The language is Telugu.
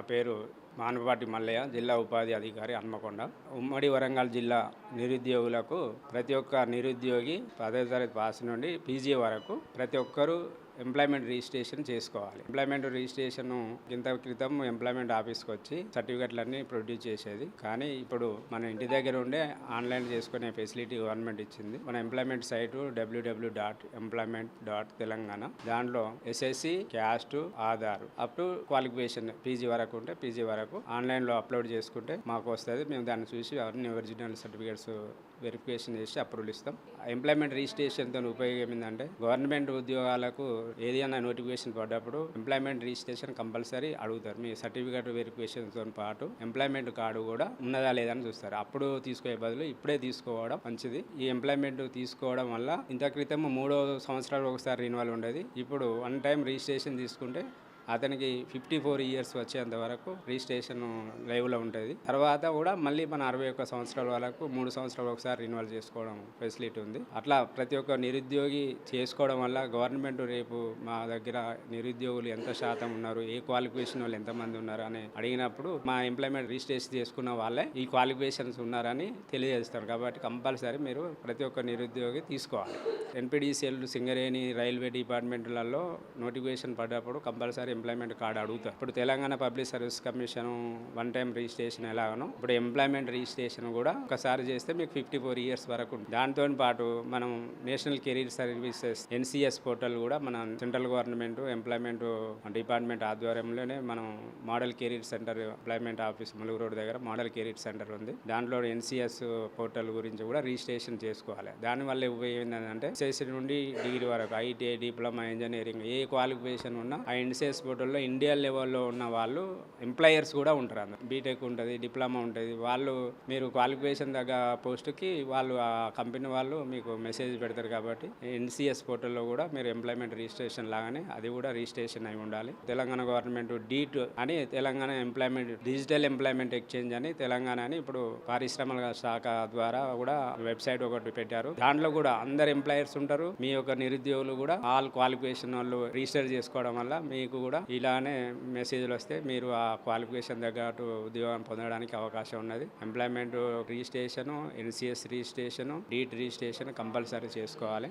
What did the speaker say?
Ah, pero మానపాటి మల్లయ్య జిల్లా ఉపాధి అధికారి హన్మకొండ. ఉమ్మడి వరంగల్ జిల్లా నిరుద్యోగులకు ప్రతి ఒక్క నిరుద్యోగి పదో తరగతి పాస్ నుండి పీజీ వరకు ప్రతి ఒక్కరూ ఎంప్లాయ్మెంట్ రిజిస్ట్రేషన్ చేసుకోవాలి. ఎంప్లాయ్మెంట్ రిజిస్ట్రేషన్ ఇంత క్రితం ఎంప్లాయ్మెంట్ ఆఫీస్కి వచ్చి సర్టిఫికెట్లన్నీ ప్రొడ్యూస్ చేసేది. కానీ ఇప్పుడు మన ఇంటి దగ్గర ఉండే ఆన్లైన్ చేసుకునే ఫెసిలిటీ గవర్నమెంట్ ఇచ్చింది. మన employment site WW dot employment dot Telangana. దాంట్లో SSC caste Aadhaar up to qualification PG వరకు ఉంటే పీజీ వరకు ఆన్లైన్లో అప్లోడ్ చేసుకుంటే మాకు వస్తుంది. మేము దాన్ని చూసి ఎవరిని ఒరిజినల్ సర్టిఫికేట్స్ వెరిఫికేషన్ చేసి అప్రూవల్ ఇస్తాం. ఎంప్లాయ్మెంట్ రిజిస్ట్రేషన్తో ఉపయోగం ఏంటంటే గవర్నమెంట్ ఉద్యోగాలకు ఏదైనా నోటిఫికేషన్ పడ్డప్పుడు ఎంప్లాయ్మెంట్ రిజిస్ట్రేషన్ కంపల్సరీ అడుగుతారు. మీ సర్టిఫికేట్ వెరిఫికేషన్తో పాటు ఎంప్లాయ్మెంట్ కార్డు కూడా ఉన్నదా లేదా అని చూస్తారు. అప్పుడు తీసుకునే బదులు ఇప్పుడే తీసుకోవడం మంచిది. ఈ ఎంప్లాయ్మెంట్ తీసుకోవడం వల్ల ఇంత క్రితం మూడో సంవత్సరాలు ఒకసారి రిన్వాల్ ఉండేది. ఇప్పుడు వన్ టైం రిజిస్ట్రేషన్ తీసుకుంటే అతనికి ఫిఫ్టీ ఫోర్ ఇయర్స్ వచ్చేంత వరకు రిజిస్ట్రేషన్ లైవ్లో ఉంటుంది. తర్వాత కూడా మళ్ళీ మన అరవై ఒక్క సంవత్సరాల వరకు మూడు సంవత్సరాలు ఒకసారి రిన్వాల్ చేసుకోవడం ఫెసిలిటీ ఉంది. అట్లా ప్రతి ఒక్క నిరుద్యోగి చేసుకోవడం వల్ల గవర్నమెంట్ రేపు మా దగ్గర నిరుద్యోగులు ఎంత శాతం ఉన్నారు ఏ క్వాలిఫికేషన్ వాళ్ళు ఎంతమంది ఉన్నారు అని అడిగినప్పుడు మా ఎంప్లాయ్మెంట్ రిజిస్ట్రేషన్ చేసుకున్న వాళ్ళే ఈ క్వాలిఫికేషన్స్ ఉన్నారని తెలియజేస్తారు. కాబట్టి కంపల్సరీ మీరు ప్రతి ఒక్క నిరుద్యోగి తీసుకోవాలి. ఎన్పిడిసిఎల్ సింగరేణి రైల్వే డిపార్ట్మెంట్లలో నోటిఫికేషన్ పడ్డప్పుడు కంపల్సరీ ఎంప్లాయ్మెంట్ కార్డు అడుగుతారు ఇప్పుడు Telangana public service commission one time registration ఎలాగనో ఇప్పుడు ఎంప్లాయ్మెంట్ రిజిస్ట్రేషన్ కూడా ఒకసారి చేస్తే మీకు ఫిఫ్టీ ఫోర్ ఇయర్స్ వరకు దాంతో పాటు మనం national career services NCS portal కూడా మన సెంట్రల్ గవర్నమెంట్ ఎంప్లాయ్మెంట్ డిపార్ట్మెంట్ ఆధ్వర్యంలోనే మనం model career centre employment office Mulugu road దగ్గర మోడల్ కెరీర్ సెంటర్ ఉంది. దాంట్లో ఎన్సీఎస్ పోర్టల్ గురించి కూడా రిజిస్ట్రేషన్ చేసుకోవాలి. దానివల్ల ఉపయోగం ఏంటంటే నుండి డిగ్రీ వరకు ఐటీఐ డిప్లొమా ఇంజనీరింగ్ ఏ క్వాలిఫికేషన్ ఉన్నా ఆ ఎన్సీఎస్ పోర్టల్లో ఇండియా లెవెల్లో ఉన్న వాళ్ళు ఎంప్లాయర్స్ కూడా ఉంటారు అందులో. బీటెక్ ఉంటుంది డిప్లొమా ఉంటుంది. వాళ్ళు మీరు క్వాలిఫికేషన్ తగ్గ పోస్ట్కి వాళ్ళు ఆ కంపెనీ వాళ్ళు మీకు మెసేజ్ పెడతారు కాబట్టి ఎన్సీఎస్ పోర్టల్లో కూడా మీరు ఎంప్లాయ్మెంట్ రిజిస్ట్రేషన్ లాగానే అది కూడా రిజిస్ట్రేషన్ అయి ఉండాలి. తెలంగాణ గవర్నమెంట్ డీట్ అని Telangana employment digital employment exchange అని తెలంగాణ అని ఇప్పుడు పారిశ్రమల శాఖ ద్వారా కూడా వెబ్సైట్ ఒకటి పెట్టారు. దాంట్లో కూడా అందరు ఎంప్లాయర్స్ ఉంటారు. మీ యొక్క నిరుద్యోగులు కూడా ఆల్ క్వాలిఫికేషన్ వాళ్ళు రిజిస్టర్ చేసుకోవడం వల్ల మీకు కూడా ఇలానే మెసేజ్లు వస్తే మీరు ఆ క్వాలిఫికేషన్ తగ్గట్టు ఉద్యోగం పొందడానికి అవకాశం ఉన్నది. Employment registration NCS registration DEET registration compulsory చేసుకోవాలి.